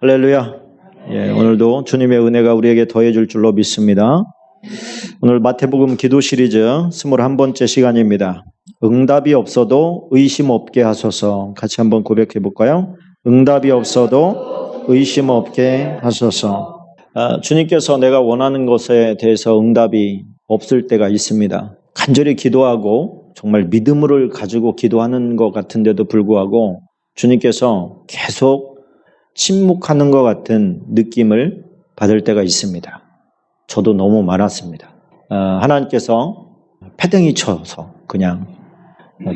할렐루야. 예, 오늘도 주님의 은혜가 우리에게 더해줄 줄로 믿습니다. 오늘 마태복음 기도 시리즈 21번째 시간입니다. 응답이 없어도 의심 없게 하소서. 같이 한번 고백해 볼까요? 응답이 없어도 의심 없게 하소서. 아, 주님께서 내가 원하는 것에 대해서 응답이 없을 때가 있습니다. 간절히 기도하고 정말 믿음을 가지고 기도하는 것 같은데도 불구하고 주님께서 계속 침묵하는 것 같은 느낌을 받을 때가 있습니다. 저도 너무 많았습니다. 어, 하나님께서 패댕이 쳐서 그냥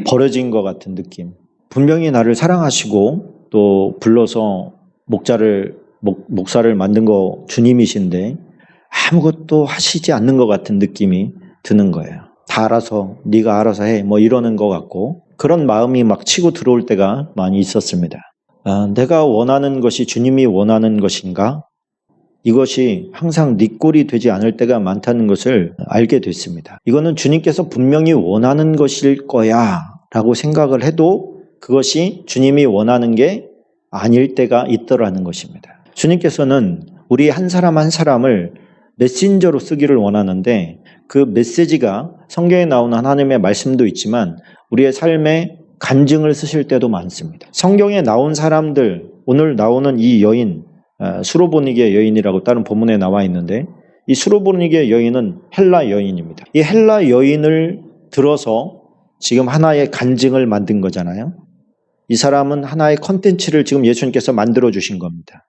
버려진 것 같은 느낌. 분명히 나를 사랑하시고 또 불러서 목자를 목, 목사를 만든 거 주님이신데 아무것도 하시지 않는 것 같은 느낌이 드는 거예요. 다 알아서 네가 알아서 해 뭐 이러는 것 같고 그런 마음이 막 치고 들어올 때가 많이 있었습니다. 아, 내가 원하는 것이 주님이 원하는 것인가? 이것이 항상 네 꼴이 되지 않을 때가 많다는 것을 알게 됐습니다. 이거는 주님께서 분명히 원하는 것일 거야 라고 생각을 해도 그것이 주님이 원하는 게 아닐 때가 있더라는 것입니다. 주님께서는 우리 한 사람 한 사람을 메신저로 쓰기를 원하는데 그 메시지가 성경에 나오는 하나님의 말씀도 있지만 우리의 삶에 간증을 쓰실 때도 많습니다. 성경에 나온 사람들, 오늘 나오는 이 여인, 수로보니게 여인이라고 다른 본문에 나와 있는데 이 수로보니게 여인은 헬라 여인입니다. 이 헬라 여인을 들어서 지금 하나의 간증을 만든 거잖아요. 이 사람은 하나의 컨텐츠를 지금 예수님께서 만들어 주신 겁니다.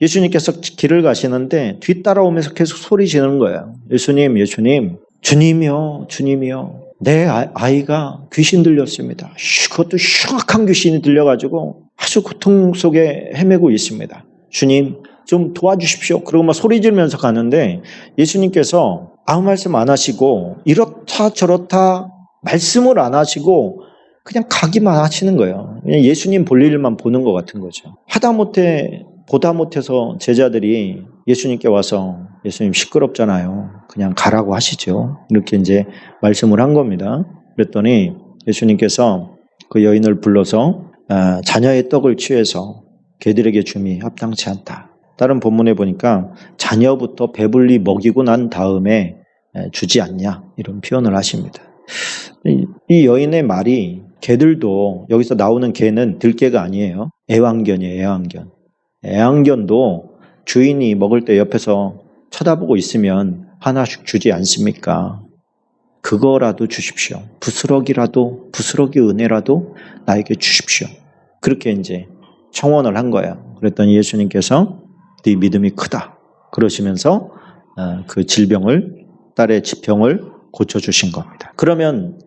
예수님께서 길을 가시는데 뒤따라오면서 계속 소리 지르는 거예요. 예수님, 예수님, 주님이요, 주님이요. 내 아이가 귀신 들렸습니다. 그것도 흉악한 귀신이 들려가지고 아주 고통 속에 헤매고 있습니다. 주님, 좀 도와주십시오. 그러고 막 소리 지르면서 가는데 예수님께서 아무 말씀 안 하시고 이렇다 저렇다 말씀을 안 하시고 그냥 가기만 하시는 거예요. 그냥 예수님 볼 일만 보는 것 같은 거죠. 하다못해 보다 못해서 제자들이 예수님께 와서 예수님 시끄럽잖아요. 그냥 가라고 하시죠. 이렇게 이제 말씀을 한 겁니다. 그랬더니 예수님께서 그 여인을 불러서 아, 자녀의 떡을 취해서 개들에게 줌이 합당치 않다. 다른 본문에 보니까 자녀부터 배불리 먹이고 난 다음에 주지 않냐 이런 표현을 하십니다. 이 여인의 말이 개들도 여기서 나오는 개는 들개가 아니에요. 애완견이에요. 애완견. 애완견도 주인이 먹을 때 옆에서 쳐다보고 있으면 하나씩 주지 않습니까? 그거라도 주십시오. 부스러기라도, 부스러기 은혜라도 나에게 주십시오. 그렇게 이제 청원을 한 거예요. 그랬더니 예수님께서 네 믿음이 크다. 그러시면서 어, 그 질병을, 딸의 지병을 고쳐주신 겁니다. 그러면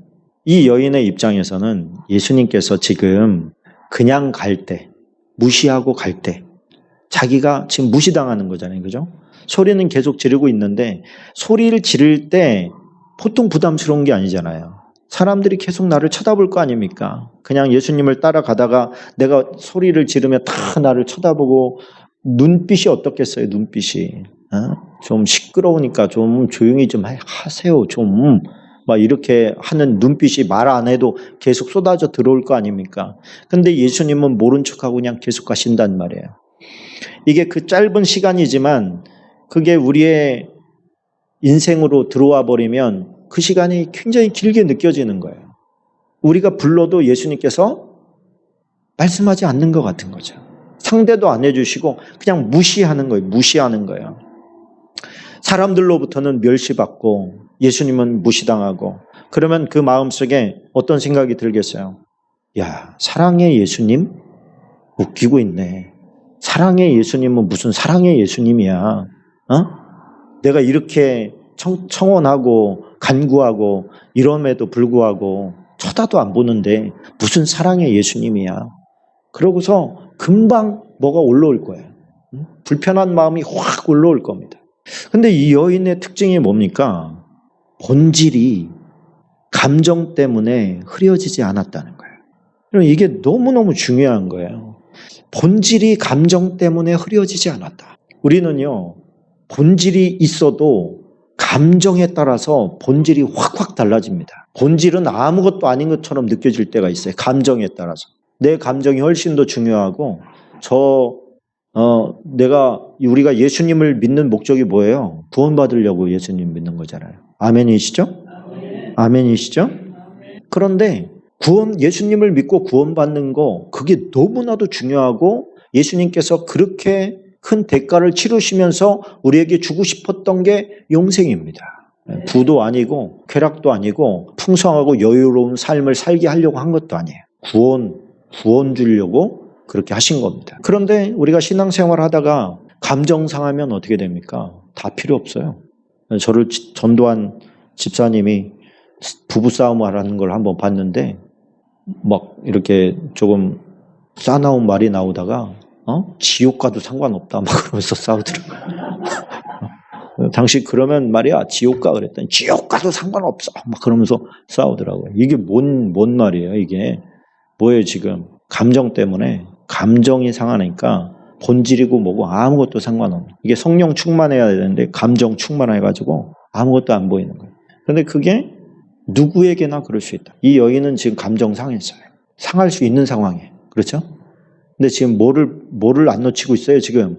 이 여인의 입장에서는 예수님께서 지금 그냥 갈 때, 무시하고 갈 때, 자기가 지금 무시당하는 거잖아요. 그죠? 소리는 계속 지르고 있는데 소리를 지를 때 보통 부담스러운 게 아니잖아요. 사람들이 계속 나를 쳐다볼 거 아닙니까? 그냥 예수님을 따라가다가 내가 소리를 지르면 다 나를 쳐다보고 눈빛이 어떻겠어요? 눈빛이. 어? 좀 시끄러우니까 좀 조용히 좀 하세요. 좀. 막 이렇게 하는 눈빛이 말 안 해도 계속 쏟아져 들어올 거 아닙니까? 근데 예수님은 모른 척하고 그냥 계속 가신단 말이에요. 이게 그 짧은 시간이지만 그게 우리의 인생으로 들어와 버리면 그 시간이 굉장히 길게 느껴지는 거예요. 우리가 불러도 예수님께서 말씀하지 않는 것 같은 거죠. 상대도 안 해주시고 그냥 무시하는 거예요. 무시하는 거예요. 사람들로부터는 멸시받고 예수님은 무시당하고 그러면 그 마음속에 어떤 생각이 들겠어요? 야, 사랑의 예수님? 웃기고 있네. 사랑의 예수님은 무슨 사랑의 예수님이야. 어? 내가 이렇게 청, 청원하고 간구하고 이럼에도 불구하고 쳐다도 안 보는데 무슨 사랑의 예수님이야. 그러고서 금방 뭐가 올라올 거예요. 불편한 마음이 확 올라올 겁니다. 근데 이 여인의 특징이 뭡니까? 본질이 감정 때문에 흐려지지 않았다는 거예요. 이게 너무너무 중요한 거예요. 본질이 감정 때문에 흐려지지 않았다. 우리는요, 본질이 있어도 감정에 따라서 본질이 확확 달라집니다. 본질은 아무것도 아닌 것처럼 느껴질 때가 있어요. 감정에 따라서. 내 감정이 훨씬 더 중요하고, 저, 어, 내가 우리가 예수님을 믿는 목적이 뭐예요? 구원 받으려고 예수님 믿는 거잖아요. 아멘이시죠? 아멘이시죠? 그런데 구원 예수님을 믿고 구원받는 거 그게 너무나도 중요하고 예수님께서 그렇게 큰 대가를 치르시면서 우리에게 주고 싶었던 게 영생입니다. 부도 아니고 쾌락도 아니고 풍성하고 여유로운 삶을 살게 하려고 한 것도 아니에요. 구원 구원 주려고 그렇게 하신 겁니다. 그런데 우리가 신앙생활 하다가 감정 상하면 어떻게 됩니까? 다 필요 없어요. 저를 지- 전도한 집사님이 부부싸움을 하는 걸 한번 봤는데 막 이렇게 조금 싸나운 말이 나오다가 어? 지옥 가도 상관없다 막 그러면서 싸우더라고요. 당시 그러면 말이야 지옥 가 그랬더니 지옥 가도 상관없어 막 그러면서 싸우더라고요. 이게 뭔, 뭔 말이에요 이게 뭐예요 지금 감정 때문에 감정이 상하니까 본질이고 뭐고 아무것도 상관없는 이게 성령 충만해야 되는데 감정 충만해가지고 아무것도 안 보이는 거예요. 근데 그게 누구에게나 그럴 수 있다. 이 여인은 지금 감정 상했어요. 상할 수 있는 상황에 그렇죠? 근데 지금 뭐를 뭐를 안 놓치고 있어요 지금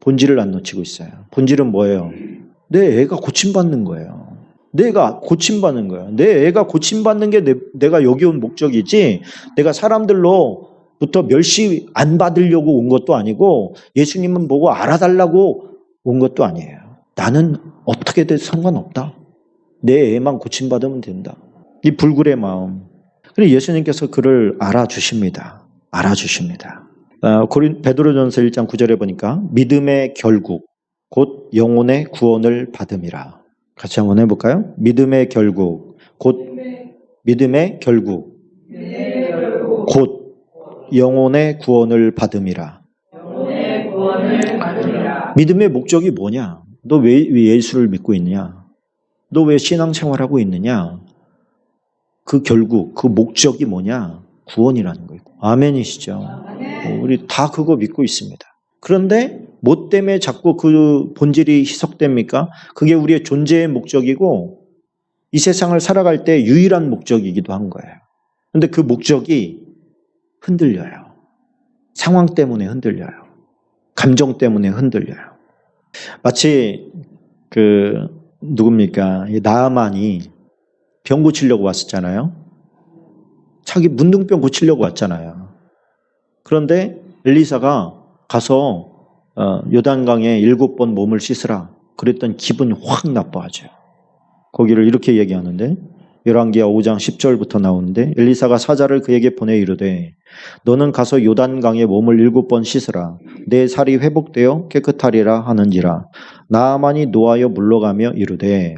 본질을 안 놓치고 있어요. 본질은 뭐예요? 내 애가 고침받는 거예요. 내가 고침받는 거예요. 내 애가 고침받는 게 내, 내가 여기 온 목적이지 내가 사람들로부터 멸시 안 받으려고 온 것도 아니고 예수님은 보고 알아달라고 온 것도 아니에요. 나는 어떻게 돼도 상관없다. 내 애만 고침받으면 된다. 이 불굴의 마음. 그리고 예수님께서 그를 알아주십니다. 알아주십니다. 아, 고린 베드로전서 1장 9절에 보니까 믿음의 결국 곧 영혼의 구원을 받음이라. 같이 한번 해볼까요? 믿음의 결국 곧 믿음의 결국 곧 영혼의 구원을 받음이라. 믿음의 목적이 뭐냐? 너 왜 예수를 믿고 있느냐? 너 왜 신앙생활하고 있느냐? 그 결국 그 목적이 뭐냐? 구원이라는 거예요. 아멘이시죠? 어, 우리 다 그거 믿고 있습니다. 그런데 뭐 때문에 자꾸 그 본질이 희석됩니까? 그게 우리의 존재의 목적이고 이 세상을 살아갈 때 유일한 목적이기도 한 거예요. 근데 그 목적이 흔들려요. 상황 때문에 흔들려요. 감정 때문에 흔들려요. 마치 그 누굽니까? 이 나아만이 병 고치려고 왔었잖아요. 자기 문둥병 고치려고 왔잖아요. 그런데 엘리사가 가서 어, 요단강에 일곱 번 몸을 씻으라. 그랬더니 기분이 확 나빠져요. 거기를 이렇게 얘기하는데 열왕기하 5장 10절부터 나오는데 엘리사가 사자를 그에게 보내 이르되 너는 가서 요단강에 몸을 일곱 번 씻으라. 내 살이 회복되어 깨끗하리라 하는지라. 나아만이 노하여 물러가며 이르되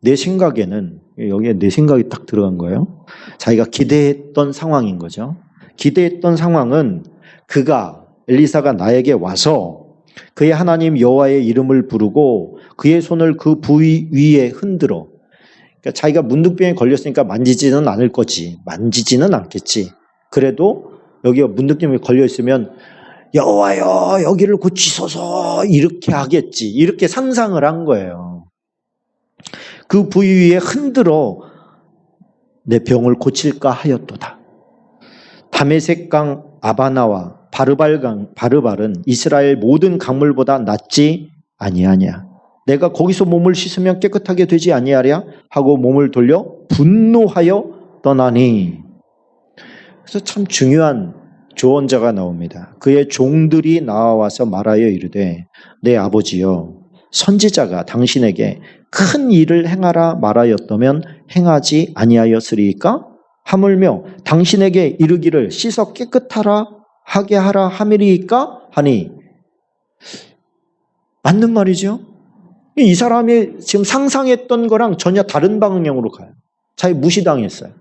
내 생각에는 여기에 내 생각이 딱 들어간 거예요. 자기가 기대했던 상황인 거죠. 기대했던 상황은 그가 엘리사가 나에게 와서 그의 하나님 여호와의 이름을 부르고 그의 손을 그 부위 위에 흔들어. 그러니까 자기가 문둥병에 걸렸으니까 만지지는 않을 거지. 만지지는 않겠지. 그래도 여기가 문둥병에 걸려 있으면 여호와여 여기를 고치소서 이렇게 하겠지. 이렇게 상상을 한 거예요. 그 부위 위에 흔들어 내 병을 고칠까 하였도다. 다메섹강 아바나와 바르발강 바르발은 이스라엘 모든 강물보다 낫지 아니하냐. 내가 거기서 몸을 씻으면 깨끗하게 되지 아니하랴 하고 몸을 돌려 분노하여 떠나니. 그래서 참 중요한 조언자가 나옵니다. 그의 종들이 나와서 말하여 이르되 내 아버지여 선지자가 당신에게 큰 일을 행하라 말하였다면 행하지 아니하였으리까? 하물며 당신에게 이르기를 씻어 깨끗하라 하게 하라 함이리까? 하니 맞는 말이죠. 이 사람이 지금 상상했던 거랑 전혀 다른 방향으로 가요. 자기 무시당했어요.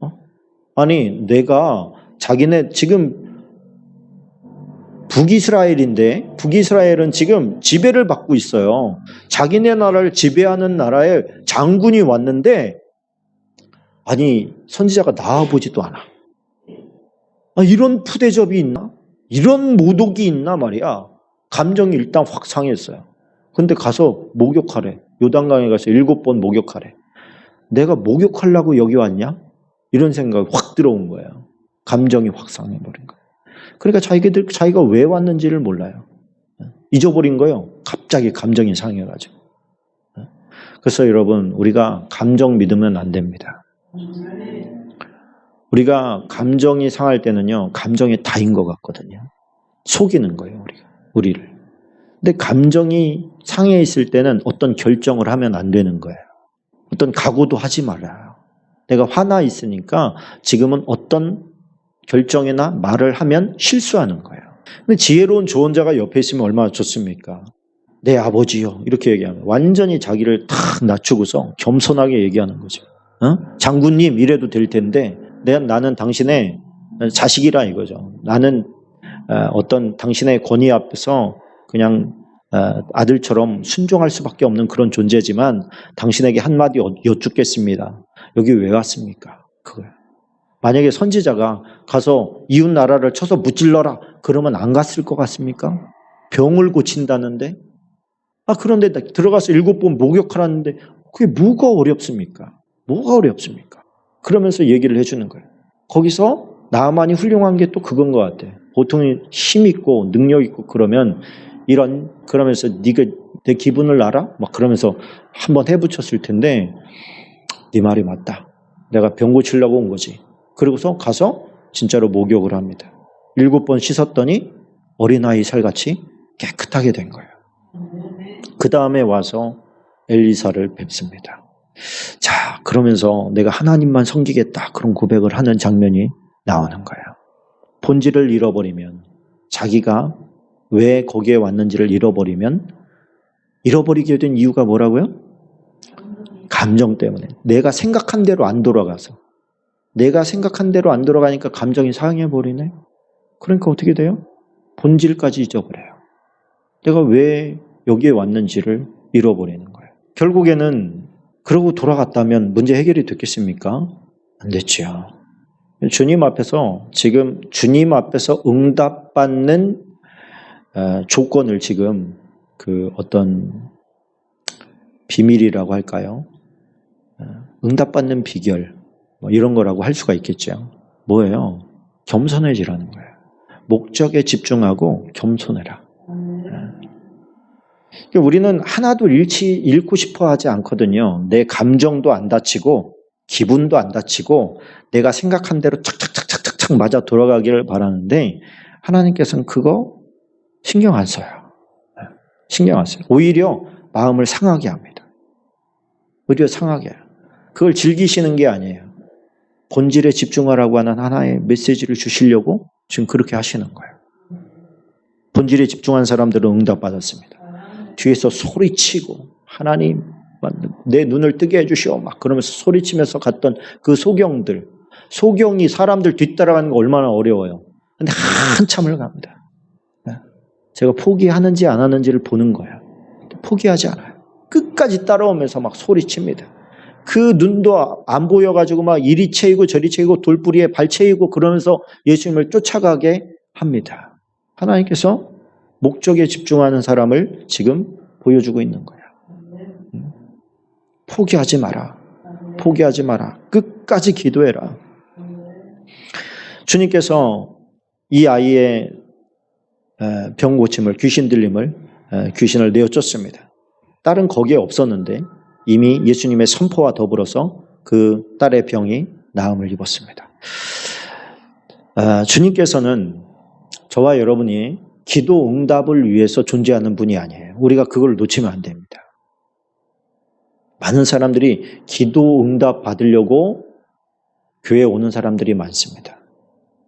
어? 아니 내가 자기네 지금 북이스라엘인데 북이스라엘은 지금 지배를 받고 있어요. 자기네 나라를 지배하는 나라에 장군이 왔는데 아니 선지자가 나와보지도 않아. 아, 이런 푸대접이 있나? 이런 모독이 있나 말이야. 감정이 일단 확 상했어요. 근데 가서 목욕하래. 요단강에 가서 일곱 번 목욕하래. 내가 목욕하려고 여기 왔냐? 이런 생각이 확 들어온 거예요. 감정이 확 상해버린 거예요. 그러니까 자기들, 자기가 왜 왔는지를 몰라요. 잊어버린 거예요. 갑자기 감정이 상해가지고. 그래서 여러분, 우리가 감정 믿으면 안 됩니다. 우리가 감정이 상할 때는요, 감정이 다인 것 같거든요. 속이는 거예요, 우리가. 우리를. 근데 감정이 상해 있을 때는 어떤 결정을 하면 안 되는 거예요. 어떤 각오도 하지 말아요. 내가 화나 있으니까 지금은 어떤 결정이나 말을 하면 실수하는 거예요. 근데 지혜로운 조언자가 옆에 있으면 얼마나 좋습니까? 내 아버지요. 이렇게 얘기하면 완전히 자기를 탁 낮추고서 겸손하게 얘기하는 거죠. 어? 장군님 이래도 될 텐데 내, 나는 당신의 자식이라 이거죠. 나는 어, 어떤 당신의 권위 앞에서 그냥 어, 아들처럼 순종할 수밖에 없는 그런 존재지만 당신에게 한마디 여- 여쭙겠습니다. 여기 왜 왔습니까? 그거예요. 만약에 선지자가 가서 이웃 나라를 쳐서 무찔러라 그러면 안 갔을 것 같습니까? 병을 고친다는데 아 그런데 나 들어가서 일곱 번 목욕하라는데 그게 뭐가 어렵습니까? 뭐가 어렵습니까? 그러면서 얘기를 해주는 거예요. 거기서 나만이 훌륭한 게 또 그건 것 같아. 보통 힘 있고 능력 있고 그러면 이런 그러면서 네가 내 기분을 알아? 막 그러면서 한번 해붙였을 텐데 네 말이 맞다. 내가 병 고치려고 온 거지. 그러고서 가서 진짜로 목욕을 합니다. 일곱 번 씻었더니 어린아이 살같이 깨끗하게 된 거예요. 그 다음에 와서 엘리사를 뵙습니다. 자, 그러면서 내가 하나님만 섬기겠다. 그런 고백을 하는 장면이 나오는 거예요. 본질을 잃어버리면 자기가 왜 거기에 왔는지를 잃어버리면 잃어버리게 된 이유가 뭐라고요? 감정 때문에. 내가 생각한 대로 안 돌아가서. 내가 생각한 대로 안 돌아가니까 감정이 상해 버리네. 그러니까 어떻게 돼요? 본질까지 잊어버려요. 내가 왜 여기에 왔는지를 잃어버리는 거예요. 결국에는 그러고 돌아갔다면 문제 해결이 됐겠습니까? 안 됐죠. 주님 앞에서 지금 주님 앞에서 응답받는 어, 조건을 지금 그 어떤 비밀이라고 할까요? 어, 응답받는 비결 뭐 이런 거라고 할 수가 있겠죠. 뭐예요? 겸손해지라는 거예요. 목적에 집중하고 겸손해라. 그러니까 우리는 하나도 잃지, 잃고 싶어 하지 않거든요. 내 감정도 안 다치고, 기분도 안 다치고, 내가 생각한 대로 착착착착착착 맞아 돌아가기를 바라는데, 하나님께서는 그거 신경 안 써요. 네, 신경 안 써요. 오히려 마음을 상하게 합니다. 오히려 상하게. 그걸 즐기시는 게 아니에요. 본질에 집중하라고 하는 하나의 메시지를 주시려고 지금 그렇게 하시는 거예요. 본질에 집중한 사람들은 응답받았습니다. 뒤에서 소리치고 하나님 내 눈을 뜨게 해주시오 막 그러면서 소리치면서 갔던 그 소경들 소경이 사람들 뒤따라가는 거 얼마나 어려워요. 근데 한참을 갑니다. 네. 제가 포기하는지 안 하는지를 보는 거예요. 포기하지 않아요. 끝까지 따라오면서 막 소리칩니다. 그 눈도 안 보여가지고 막 이리 채이고 저리 채이고 돌뿌리에 발 채이고 그러면서 예수님을 쫓아가게 합니다. 하나님께서 목적에 집중하는 사람을 지금 보여주고 있는 거야. 음. 포기하지 마라. 포기하지 마라. 끝까지 기도해라. 주님께서 이 아이의 에, 병 고침을 귀신 들림을 에, 귀신을 내어 쫓습니다. 딸은 거기에 없었는데 이미 예수님의 선포와 더불어서 그 딸의 병이 나음을 입었습니다. 아, 주님께서는 저와 여러분이 기도 응답을 위해서 존재하는 분이 아니에요. 우리가 그걸 놓치면 안 됩니다. 많은 사람들이 기도 응답 받으려고 교회에 오는 사람들이 많습니다.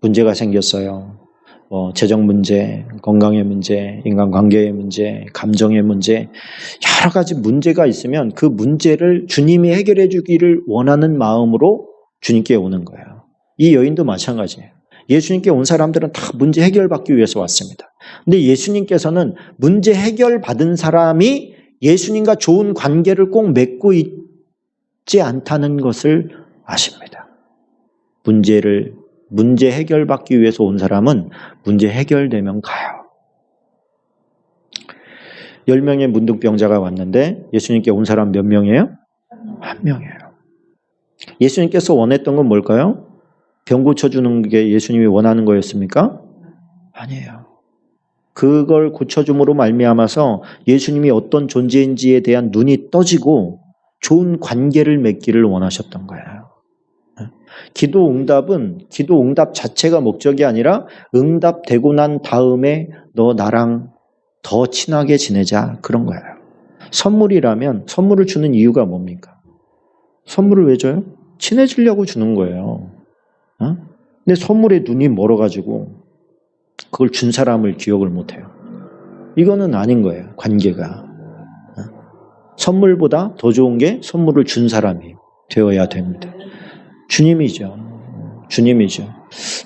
문제가 생겼어요. 뭐 재정 문제, 건강의 문제, 인간관계의 문제, 감정의 문제, 여러 가지 문제가 있으면 그 문제를 주님이 해결해 주기를 원하는 마음으로 주님께 오는 거예요. 이 여인도 마찬가지예요. 예수님께 온 사람들은 다 문제 해결받기 위해서 왔습니다. 근데 예수님께서는 문제 해결받은 사람이 예수님과 좋은 관계를 꼭 맺고 있지 않다는 것을 아십니다. 문제를 문제 해결받기 위해서 온 사람은 문제 해결되면 가요. 10명의 문둥병자가 왔는데 예수님께 온 사람 몇 명이에요? 한 명이에요. 예수님께서 원했던 건 뭘까요? 병 고쳐주는 게 예수님이 원하는 거였습니까? 아니에요. 그걸 고쳐줌으로 말미암아서 예수님이 어떤 존재인지에 대한 눈이 떠지고 좋은 관계를 맺기를 원하셨던 거예요. 기도 응답은 기도 응답 자체가 목적이 아니라 응답되고 난 다음에 너 나랑 더 친하게 지내자 그런 거예요. 선물이라면 선물을 주는 이유가 뭡니까? 선물을 왜 줘요? 친해지려고 주는 거예요. 어? 근데 선물에 눈이 멀어가지고 그걸 준 사람을 기억을 못해요. 이거는 아닌 거예요. 관계가. 어? 선물보다 더 좋은 게 선물을 준 사람이 되어야 됩니다. 주님이죠. 주님이죠.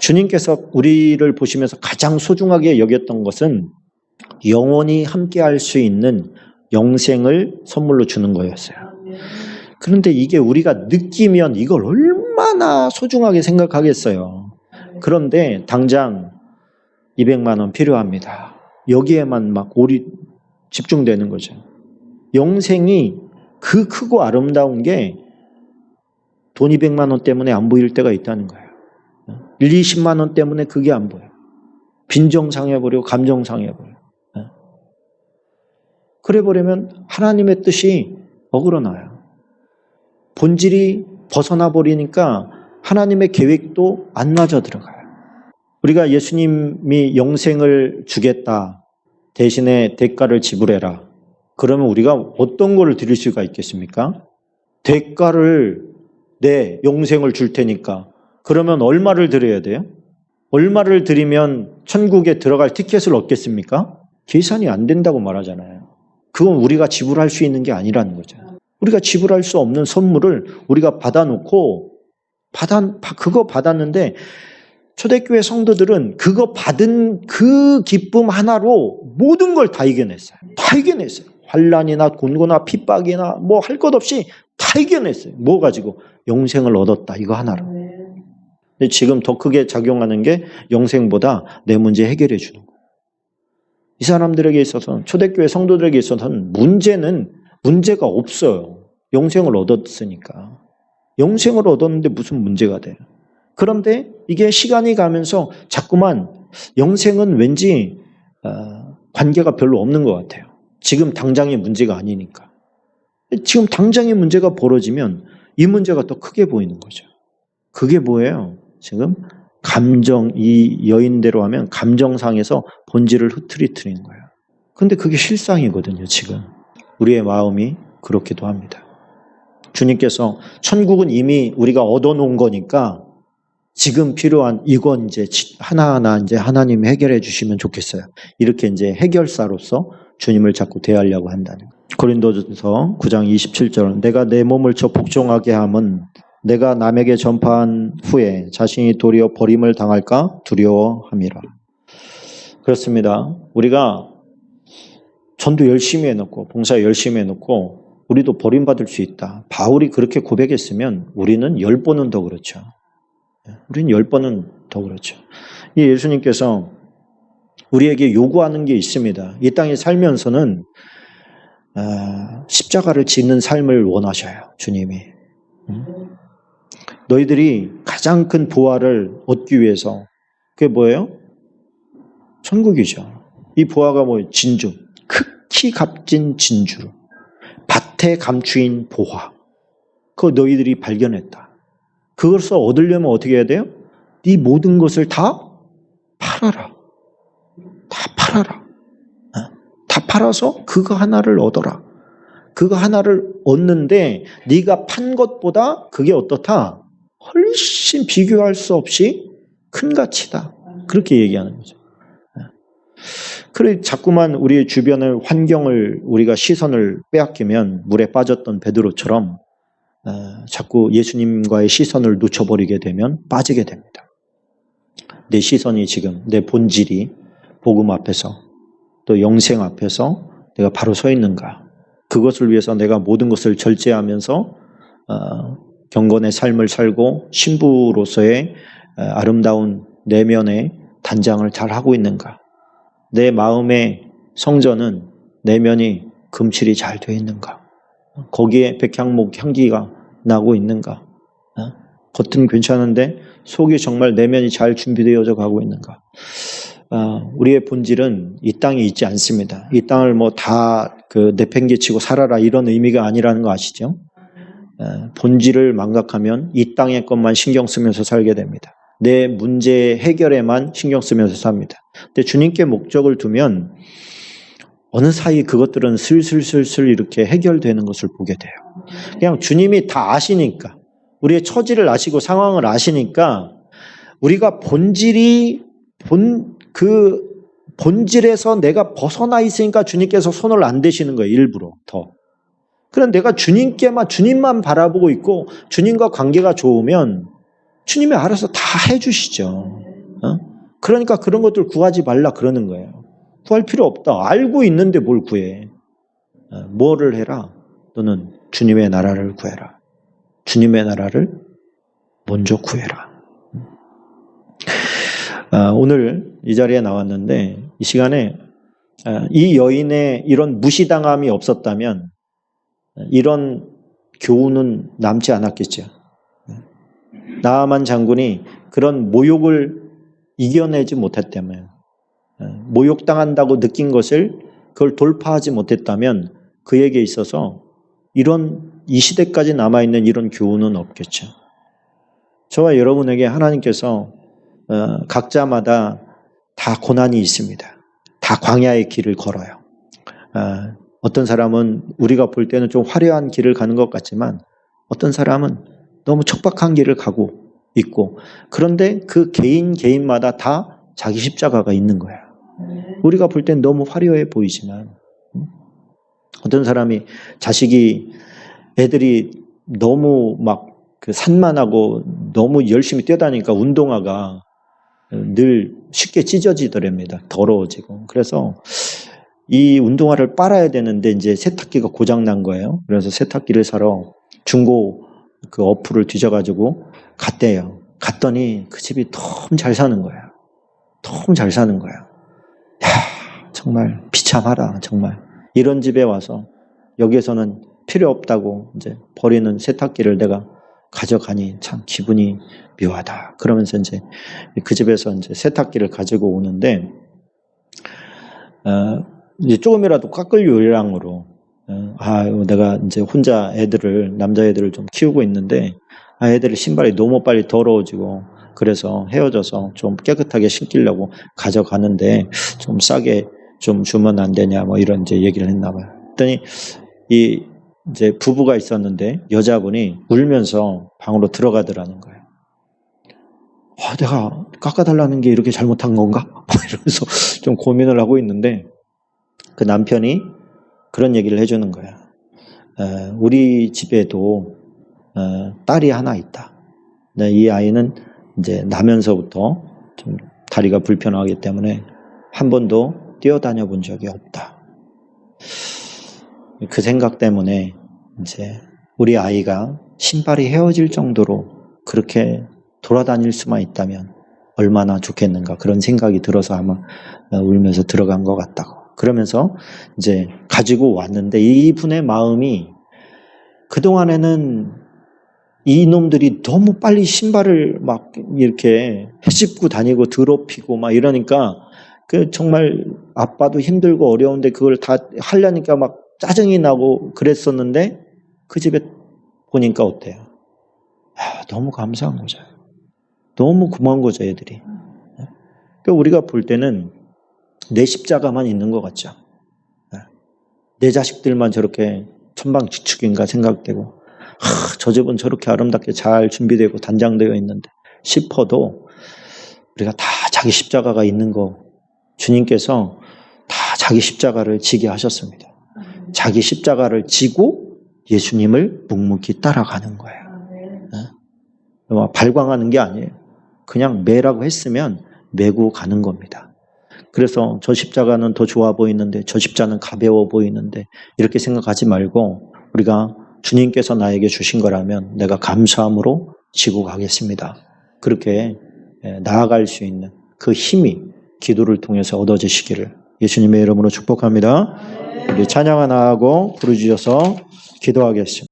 주님께서 우리를 보시면서 가장 소중하게 여겼던 것은 영원히 함께 할 수 있는 영생을 선물로 주는 거였어요. 그런데 이게 우리가 느끼면 이걸 얼마나 소중하게 생각하겠어요. 그런데 당장 200만 원 필요합니다. 여기에만 막 오리 집중되는 거죠. 영생이 그 크고 아름다운 게 돈 200만 원 때문에 안 보일 때가 있다는 거예요. 1, 20만 원 때문에 그게 안 보여. 빈정 상해버리고 감정 상해버려. 그래 버리면 하나님의 뜻이 어그러나요. 본질이 벗어나 버리니까 하나님의 계획도 안 맞아 들어가요. 우리가 예수님이 영생을 주겠다. 대신에 대가를 지불해라. 그러면 우리가 어떤 거를 드릴 수가 있겠습니까? 대가를 내 영생을 줄 테니까. 그러면 얼마를 드려야 돼요? 얼마를 드리면 천국에 들어갈 티켓을 얻겠습니까? 계산이 안 된다고 말하잖아요. 그건 우리가 지불할 수 있는 게 아니라는 거죠. 우리가 지불할 수 없는 선물을 우리가 받아놓고 받아 그거 받았는데 초대교회 성도들은 그거 받은 그 기쁨 하나로 모든 걸 다 이겨냈어요. 다 이겨냈어요. 환란이나 곤고나 핍박이나 뭐 할 것 없이 다 이겨냈어요. 뭐 가지고 영생을 얻었다 이거 하나로. 근데 지금 더 크게 작용하는 게 영생보다 내 문제 해결해 주는 거예요. 이 사람들에게 있어서는 초대교회 성도들에게 있어서는 문제는 문제가 없어요. 영생을 얻었으니까. 영생을 얻었는데 무슨 문제가 돼요? 그런데 이게 시간이 가면서 자꾸만 영생은 왠지 어, 관계가 별로 없는 것 같아요. 지금 당장의 문제가 아니니까. 지금 당장의 문제가 벌어지면 이 문제가 더 크게 보이는 거죠. 그게 뭐예요? 지금 감정, 이 여인대로 하면 감정상에서 본질을 흐트리트린 거예요. 근데 그게 실상이거든요, 지금. 우리의 마음이 그렇기도 합니다. 주님께서 천국은 이미 우리가 얻어놓은 거니까 지금 필요한 이건 이제 하나하나 이제 하나님 해결해 주시면 좋겠어요. 이렇게 이제 해결사로서 주님을 자꾸 대하려고 한다는 거예요. 고린도전서 9장 27절 내가 내 몸을 저 복종하게 함은 내가 남에게 전파한 후에 자신이 도리어 버림을 당할까 두려워함이라. 그렇습니다. 우리가 전도 열심히 해놓고 봉사 열심히 해놓고 우리도 버림받을 수 있다. 바울이 그렇게 고백했으면 우리는 열 번은 더 그렇죠. 우리는 열 번은 더 그렇죠. 이 예수님께서 우리에게 요구하는 게 있습니다. 이 땅에 살면서는 어, 십자가를 짓는 삶을 원하셔요. 주님이. 너희들이 가장 큰 부활을 얻기 위해서 그게 뭐예요? 천국이죠. 이 부활가 뭐예요? 진주. 극히 값진 진주. 밭에 감추인 보화. 그거 너희들이 발견했다. 그것을 얻으려면 어떻게 해야 돼요? 네 모든 것을 다 팔아라. 다 팔아라. 어? 다 팔아서 그거 하나를 얻어라. 그거 하나를 얻는데 네가 판 것보다 그게 어떻다? 훨씬 비교할 수 없이 큰 가치다. 그렇게 얘기하는 거죠. 어? 그래 자꾸만 우리의 주변을 환경을 우리가 시선을 빼앗기면 물에 빠졌던 베드로처럼 어, 자꾸 예수님과의 시선을 놓쳐버리게 되면 빠지게 됩니다. 내 시선이 지금 내 본질이 복음 앞에서 또 영생 앞에서 내가 바로 서 있는가? 그것을 위해서 내가 모든 것을 절제하면서 어, 경건의 삶을 살고 신부로서의 어, 아름다운 내면의 단장을 잘 하고 있는가? 내 마음의 성전은 내면이 금칠이 잘 되어 있는가? 거기에 백향목 향기가 나고 있는가? 겉은 괜찮은데 속이 정말 내면이 잘 준비되어져 가고 있는가? 어, 우리의 본질은 이 땅에 있지 않습니다. 이 땅을 뭐 다 그 내팽개치고 살아라 이런 의미가 아니라는 거 아시죠? 어, 본질을 망각하면 이 땅의 것만 신경 쓰면서 살게 됩니다. 내 문제 해결에만 신경 쓰면서 삽니다. 근데 주님께 목적을 두면 어느 사이 그것들은 슬슬슬슬 이렇게 해결되는 것을 보게 돼요. 그냥 주님이 다 아시니까 우리의 처지를 아시고 상황을 아시니까 우리가 본질이 본 그 본질에서 내가 벗어나 있으니까 주님께서 손을 안 대시는 거예요. 일부러 더. 그럼 내가 주님께만 주님만 바라보고 있고 주님과 관계가 좋으면 주님이 알아서 다 해주시죠. 어? 그러니까 그런 것들 구하지 말라 그러는 거예요. 구할 필요 없다. 알고 있는데 뭘 구해? 어, 뭐를 해라? 너는 주님의 나라를 구해라. 주님의 나라를 먼저 구해라. 아, 오늘 이 자리에 나왔는데 이 시간에 아, 이 여인의 이런 무시당함이 없었다면 이런 교훈은 남지 않았겠죠. 나아만 장군이 그런 모욕을 이겨내지 못했다면 모욕당한다고 느낀 것을 그걸 돌파하지 못했다면 그에게 있어서 이런 이 시대까지 남아있는 이런 교훈은 없겠죠. 저와 여러분에게 하나님께서 어, 각자마다 다 고난이 있습니다. 다 광야의 길을 걸어요. 어, 어떤 사람은 우리가 볼 때는 좀 화려한 길을 가는 것 같지만 어떤 사람은 너무 척박한 길을 가고 있고 그런데 그 개인 개인마다 다 자기 십자가가 있는 거야. 우리가 볼 땐 너무 화려해 보이지만 음? 어떤 사람이 자식이 애들이 너무 막 그 산만하고 너무 열심히 뛰어다니까 운동화가 늘 쉽게 찢어지더랍니다. 더러워지고. 그래서 이 운동화를 빨아야 되는데 이제 세탁기가 고장 난 거예요. 그래서 세탁기를 사러 중고 그 어플을 뒤져가지고 갔대요. 갔더니 그 집이 너무 잘 사는 거야. 너무 잘 사는 거야. 야, 정말 비참하다, 정말. 이런 집에 와서 여기에서는 필요 없다고 이제 버리는 세탁기를 내가 가져가니 참 기분이 묘하다. 그러면서 이제 그 집에서 이제 세탁기를 가지고 오는데, 어, 이제 조금이라도 깎을 요량으로, 어, 아, 내가 이제 혼자 애들을, 남자애들을 좀 키우고 있는데, 아, 애들의 신발이 너무 빨리 더러워지고, 그래서 헤어져서 좀 깨끗하게 신기려고 가져가는데, 좀 싸게 좀 주면 안 되냐, 뭐 이런 이제 얘기를 했나 봐요. 그랬더니, 이, 이제 부부가 있었는데, 여자분이 울면서 방으로 들어가더라는 거예요. 아, 내가 깎아달라는 게 이렇게 잘못한 건가? 이러면서 좀 고민을 하고 있는데 그 남편이 그런 얘기를 해주는 거야. 에, 우리 집에도 에, 딸이 하나 있다. 이 아이는 이제 나면서부터 좀 다리가 불편하기 때문에 한 번도 뛰어다녀 본 적이 없다. 그 생각 때문에 이제 우리 아이가 신발이 헤어질 정도로 그렇게 돌아다닐 수만 있다면 얼마나 좋겠는가 그런 생각이 들어서 아마 울면서 들어간 것 같다고. 그러면서 이제 가지고 왔는데 이분의 마음이 그동안에는 이 놈들이 너무 빨리 신발을 막 이렇게 헤집고 다니고 더럽히고 막 이러니까 그 정말 아빠도 힘들고 어려운데 그걸 다 하려니까 막 짜증이 나고 그랬었는데 그 집에 보니까 어때요? 야, 너무 감사한 거죠. 너무 고마운 거죠, 애들이. 그러니까 우리가 볼 때는 내 십자가만 있는 것 같죠. 내 자식들만 저렇게 천방지축인가 생각되고, 하, 저 집은 저렇게 아름답게 잘 준비되고 단장되어 있는데 싶어도 우리가 다 자기 십자가가 있는 거 주님께서 다 자기 십자가를 지게 하셨습니다. 자기 십자가를 지고 예수님을 묵묵히 따라가는 거예요. 네? 발광하는 게 아니에요. 그냥 매라고 했으면 메고 가는 겁니다. 그래서 저 십자가는 더 좋아 보이는데 저 십자는 가벼워 보이는데 이렇게 생각하지 말고 우리가 주님께서 나에게 주신 거라면 내가 감사함으로 지고 가겠습니다. 그렇게 나아갈 수 있는 그 힘이 기도를 통해서 얻어지시기를 예수님의 이름으로 축복합니다. 우리 찬양 하나 하고 부르주셔서 기도하겠습니다.